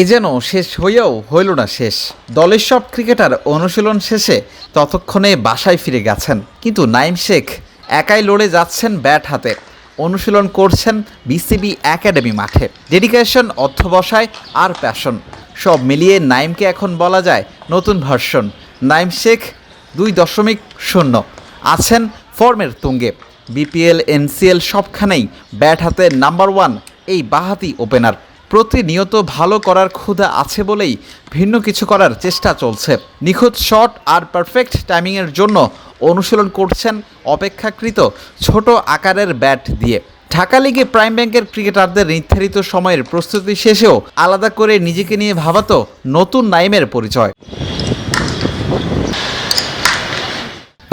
এ যেন শেষ হইয়াও হইল না শেষ। দলের সব ক্রিকেটার অনুশীলন শেষে ততক্ষণে বাসায় ফিরে গেছেন। কিন্তু নাইম শেখ একাই লড়ে যাচ্ছেন ব্যাট হাতে। অনুশীলন করছেন বিসিবি একাডেমি মাঠে। ডেডিকেশন অধ্যবসায় আর প্যাশন। সব মিলিয়ে নাইমকে এখন বলা যায় নতুন ভার্সন। নাইম শেখ দুই দশমিক শূন্য। আছেন ফর্মের তুঙ্গে। বিপিএল, এনসিএল সবখানেই ব্যাট হাতে নাম্বার ওয়ান এই বাহাতি ওপেনার। প্রতিনিয়ত ভালো করার ক্ষুধা আছে বলেই ভিন্ন কিছু করার চেষ্টা চলছে। নিখুঁত শট আর পারফেক্ট টাইমিংয়ের জন্য অনুশীলন করছেন অপেক্ষাকৃত ছোট আকারের ব্যাট দিয়ে। ঢাকা লিগে প্রাইম ব্যাংকের ক্রিকেটারদের নির্ধারিত সময়ের প্রস্তুতি শেষেও আলাদা করে নিজেকে নিয়ে ভাবাতো নতুন নাইমের পরিচয়।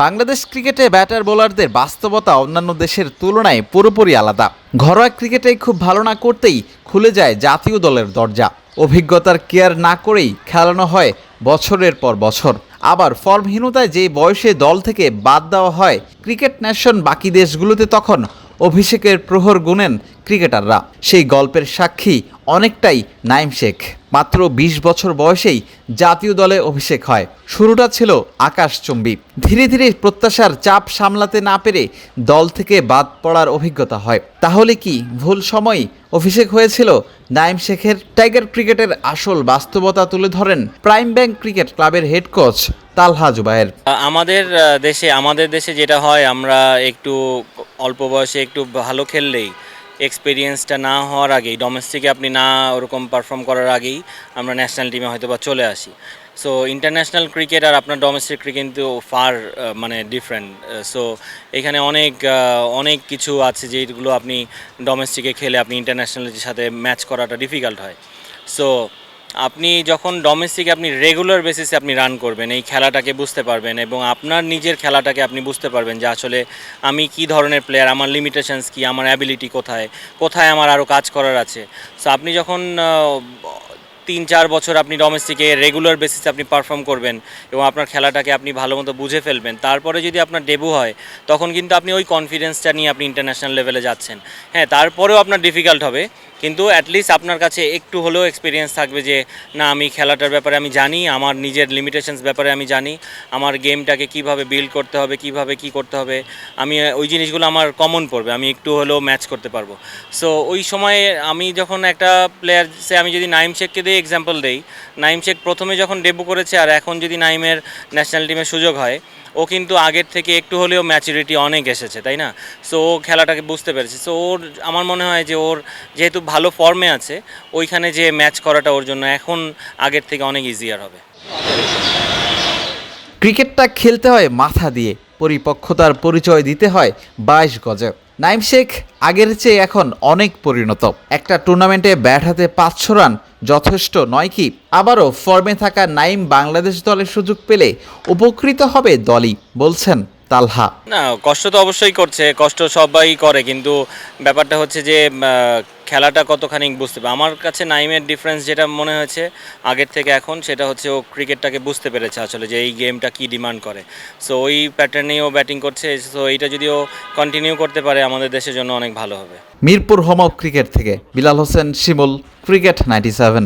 বাংলাদেশ ক্রিকেটে ব্যাটার বোলারদের বাস্তবতা অন্যান্য দেশের তুলনায় পুরোপুরি আলাদা। ঘরোয়া ক্রিকেটে খুব ভালো না করতেই খুলে যায় জাতীয় দলের দরজা। অভিজ্ঞতার কেয়ার না করেই খেলানো হয় বছরের পর বছর। আবার ফর্মহীনতায় যে বয়সে দল থেকে বাদ দেওয়া হয়, ক্রিকেট ন্যাশন বাকি দেশগুলোতে তখন অভিষেকের প্রহর গুনেন ক্রিকেটাররা। সেই গল্পের সাক্ষী অনেকটাই নাইম শেখ। মাত্র ২০ বছর বয়সেই জাতীয় দলে অভিষেক হয়। শুরুটা ছিল আকাশচুম্বী ধীরে ধীরে প্রত্যাশার চাপ সামলাতে না পেরে দল থেকে বাদ পড়ার অভিজ্ঞতা হয়। তাহলে কি ভুল সময় অভিষেক হয়েছিল? নাইম শেখের টাইগার ক্রিকেটের আসল বাস্তবতা তুলে ধরেন প্রাইম ব্যাংক ক্রিকেট ক্লাবের হেড কোচ তালহা জুবায়ের। আমাদের দেশে আমাদের দেশে যেটা হয়, আমরা একটু অল্প বয়সে একটু ভালো খেললেই এক্সপিরিয়েন্সটা না হওয়ার আগেই ডোমেস্টিকে আপনি না ওরকম পারফর্ম করার আগেই আমরা ন্যাশনাল টিমে হয়তো বা চলে আসি। সো ইন্টারন্যাশনাল ক্রিকেট আর আপনার ডোমেস্টিক ক্রিকেট কিন্তু ফার মানে ডিফারেন্ট সো এখানে অনেক অনেক কিছু আছে যেগুলো আপনি ডোমেস্টিকে খেলে আপনি ইন্টারন্যাশনালের সাথে ম্যাচ করাটা ডিফিকাল্ট হয়। সো আপনি যখন ডোমেস্টিক আপনি রেগুলার বেসিসে আপনি রান করবেন, এই খেলাটাকে বুঝতে পারবেন এবং আপনার নিজের খেলাটাকে আপনি বুঝতে পারবেন যে আসলে আমি কি ধরনের প্লেয়ার আমার লিমিটেশনস কি, আমার অ্যাবিলিটি কোথায় কোথায় আমার আরও কাজ করার আছে। সো আপনি যখন তিন চার বছর আপনি ডোমেস্টিকে রেগুলার বেসিসে আপনি পারফর্ম করবেন এবং আপনার খেলাটাকে আপনি ভালো মতো বুঝে ফেলবেন। তারপরে যদি আপনার ডেবু হয়, তখন কিন্তু আপনি ওই কনফিডেন্সটা নিয়ে আপনি ইন্টারন্যাশনাল লেভেলে যাচ্ছেন। হ্যাঁ তারপরেও আপনার ডিফিকাল্ট হবে, কিন্তু অ্যাটলিস্ট আপনার কাছে একটু হলেও এক্সপিরিয়েন্স থাকবে যে, না, আমি খেলাটার ব্যাপারে আমি জানি, আমার নিজের লিমিটেশনস ব্যাপারে আমি জানি, আমার গেমটাকে কীভাবে বিল্ড করতে হবে, কীভাবে কি করতে হবে, আমি, ওই জিনিসগুলো আমার কমন পড়বে, আমি একটু হলেও ম্যাচ করতে পারব। সো ওই সময়ে আমি যখন একটা প্লেয়ার সে আমি যদি নাইম শেখকে দিয়ে এক্সাম্পল দেই। নাইম শেখ প্রথমে যখন ডেবু করেছে আর এখন যদি নাইমের ন্যাশনাল টিমে সুযোগ হয়, ও কিন্তু আগের থেকে একটু হলেও ম্যাচুরিটি অনেক এসেছে, তাই না? সো ও খেলাটাকে বুঝতে পেরেছে। সো ওর, আমার মনে হয় যে ওর যেহেতু ভালো ফর্মে আছে, ওইখানে যে ম্যাচ করাটা ওর জন্য এখন আগের থেকে অনেক ইজিয়ার হবে। ক্রিকেটটা খেলতে হয় মাথা দিয়ে, পরিপক্কতার পরিচয় দিতে হয় বাইশ গজে। নাইম শেখ আগের চেয়ে এখন অনেক পরিণত। একটা টুর্নামেন্টে ব্যাট হাতে পাঁচশো রান যথেষ্ট, নয় কি? আবারও ফর্মে থাকা নাইম বাংলাদেশ দলের সুযোগ পেলে উপকৃত হবে দলই, বলছেন তালহা। না কষ্ট তো অবশ্যই করছে কষ্ট সবাই করে কিন্তু ব্যাপারটা হচ্ছে যে খেলাটা কতখানি বুঝতে পারে আমার কাছে নাইমের ডিফারেন্স যেটা মনে হয়েছে আগের থেকে এখন সেটা হচ্ছে ও ক্রিকেটটাকে বুঝতে পেরেছে আসলে যে এই গেমটা কি ডিমান্ড করে। সো ওই প্যাটার্নেই ও ব্যাটিং করছে সো এইটা যদি ও কন্টিনিউ করতে পারে আমাদের দেশের জন্য অনেক ভালো হবে। মিরপুর হোম অফ ক্রিকেট থেকে Bilal Hossain Shimul cricket ninety seven